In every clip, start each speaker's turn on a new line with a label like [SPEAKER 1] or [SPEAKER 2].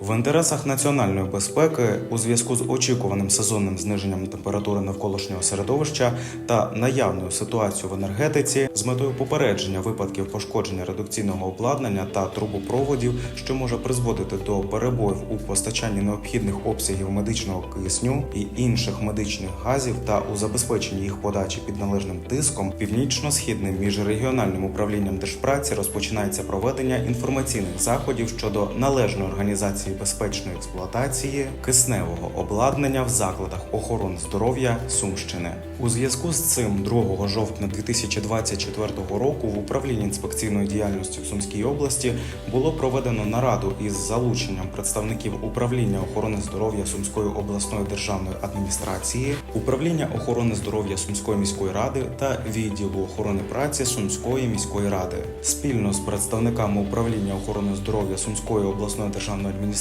[SPEAKER 1] В інтересах національної безпеки у зв'язку з очікуваним сезонним зниженням температури навколишнього середовища та наявною ситуацією в енергетиці з метою попередження випадків пошкодження редукційного обладнання та трубопроводів, що може призводити до перебоїв у постачанні необхідних обсягів медичного кисню і інших медичних газів та у забезпеченні їх подачі під належним тиском, північно-східним міжрегіональним управлінням держпраці розпочинається проведення інформаційних заходів щодо належної організації безпечної експлуатації кисневого обладнання в закладах охорони здоров'я Сумщини. У зв'язку з цим 2 жовтня 2024 року в управлінні інспекційної діяльності в Сумській області було проведено нараду із залученням представників управління охорони здоров'я Сумської обласної державної адміністрації, управління охорони здоров'я Сумської міської ради та відділу охорони праці Сумської міської ради спільно з представниками управління охорони здоров'я Сумської обласної державної адміністрації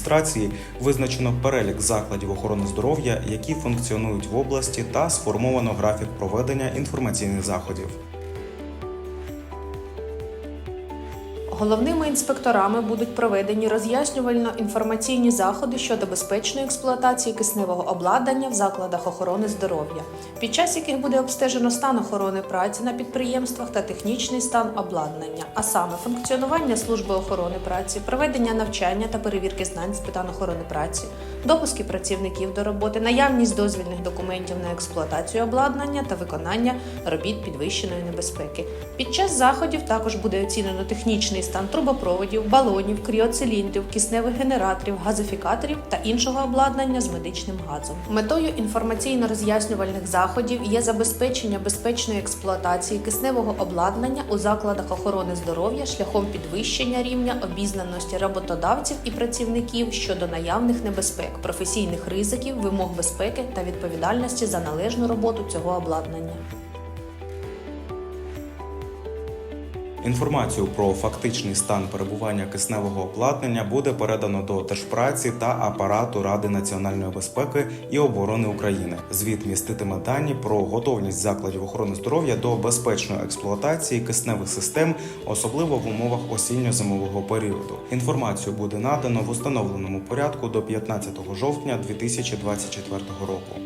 [SPEAKER 1] визначено перелік закладів охорони здоров'я, які функціонують в області, та сформовано графік проведення інформаційних заходів.
[SPEAKER 2] Головними інспекторами будуть проведені роз'яснювально-інформаційні заходи щодо безпечної експлуатації кисневого обладнання в закладах охорони здоров'я, під час яких буде обстежено стан охорони праці на підприємствах та технічний стан обладнання, а саме функціонування служби охорони праці, проведення навчання та перевірки знань з питань охорони праці, допуски працівників до роботи, наявність дозвільних документів на експлуатацію обладнання та виконання робіт підвищеної небезпеки. Під час заходів також буде оцінено технічний стан трубопроводів, балонів, кріоциліндрів, кисневих генераторів, газифікаторів та іншого обладнання з медичним газом. Метою інформаційно-роз'яснювальних заходів є забезпечення безпечної експлуатації кисневого обладнання у закладах охорони здоров'я шляхом підвищення рівня обізнаності роботодавців і працівників щодо наявних небезпек, професійних ризиків, вимог безпеки та відповідальності за належну роботу цього обладнання.
[SPEAKER 1] Інформацію про фактичний стан перебування кисневого обладнання буде передано до Держпраці та апарату Ради національної безпеки і оборони України. Звіт міститиме дані про готовність закладів охорони здоров'я до безпечної експлуатації кисневих систем, особливо в умовах осінньо-зимового періоду. Інформацію буде надано в установленому порядку до 15 жовтня 2024 року.